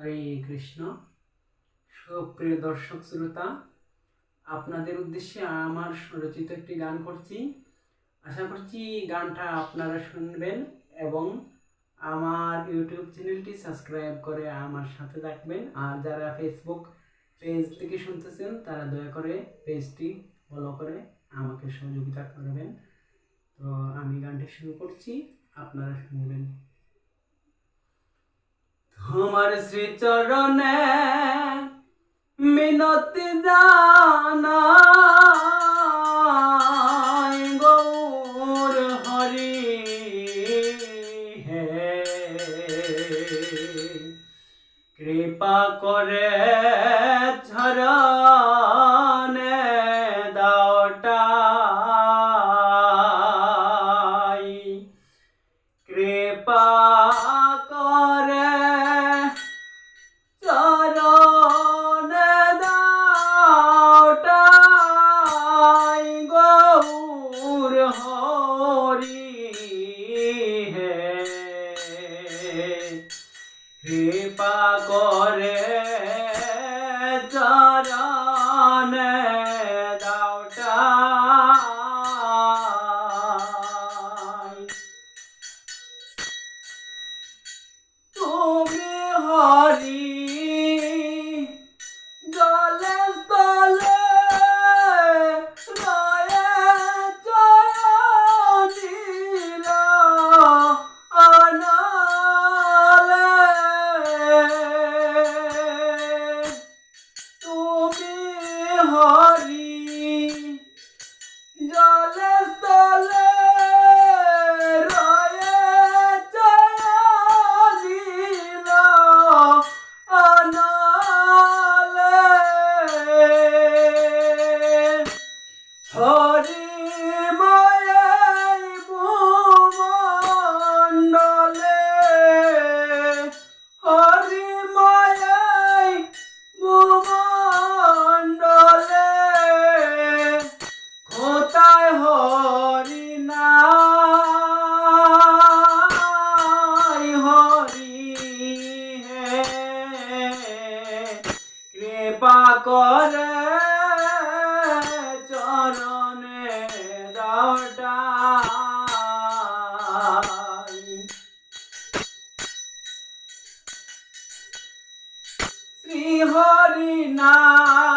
হরে কৃষ্ণ। সুপ্রিয় দর্শক শ্রোতা, আপনাদের উদ্দেশ্যে আমার রচিত একটি গান করছি। আশা করছি গানটা আপনারা শুনবেন এবং আমার ইউটিউব চ্যানেলটি সাবস্ক্রাইব করে আমার সাথে থাকবেন। আর যারা ফেসবুক পেজ থেকে শুনতেছেন, তারা দয়া করে পেজটি ফলো করে আমাকে সহযোগিতা করবেন। তো আমি গানটি শুরু করছি, আপনারা শুনবেন। তোমার শ্রীচরণে মিনতি জানাই গৌর হরি হে কৃপা করে ঝরনে দাওটাই কৃপা গৌর হরি হে। কৃপা করে চরণে হরি কৃপা করে চরণে দাওটাই শ্রী হরি নাম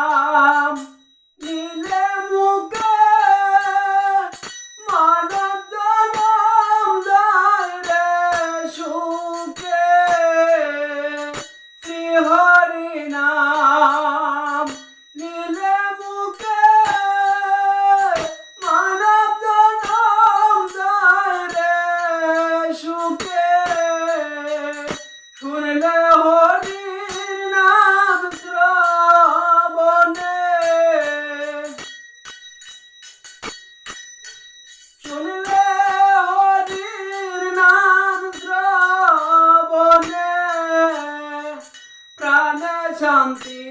শান্তি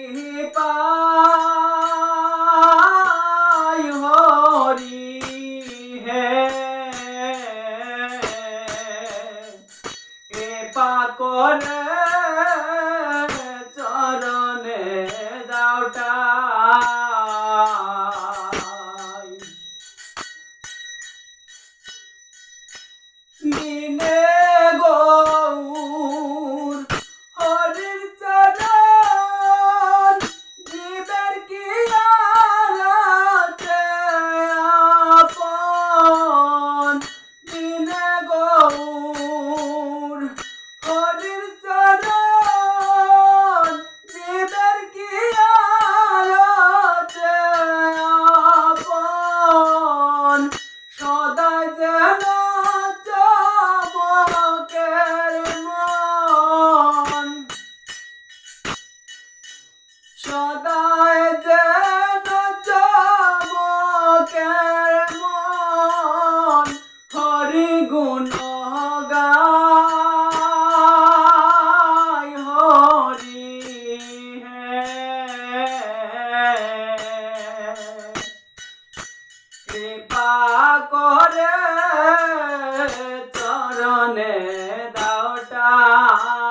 পাই হরি হে। কৃপা করে চরণে দাওটাই দিনে মন হরি গুণ হরি কৃপা করে চরণে দাওটাই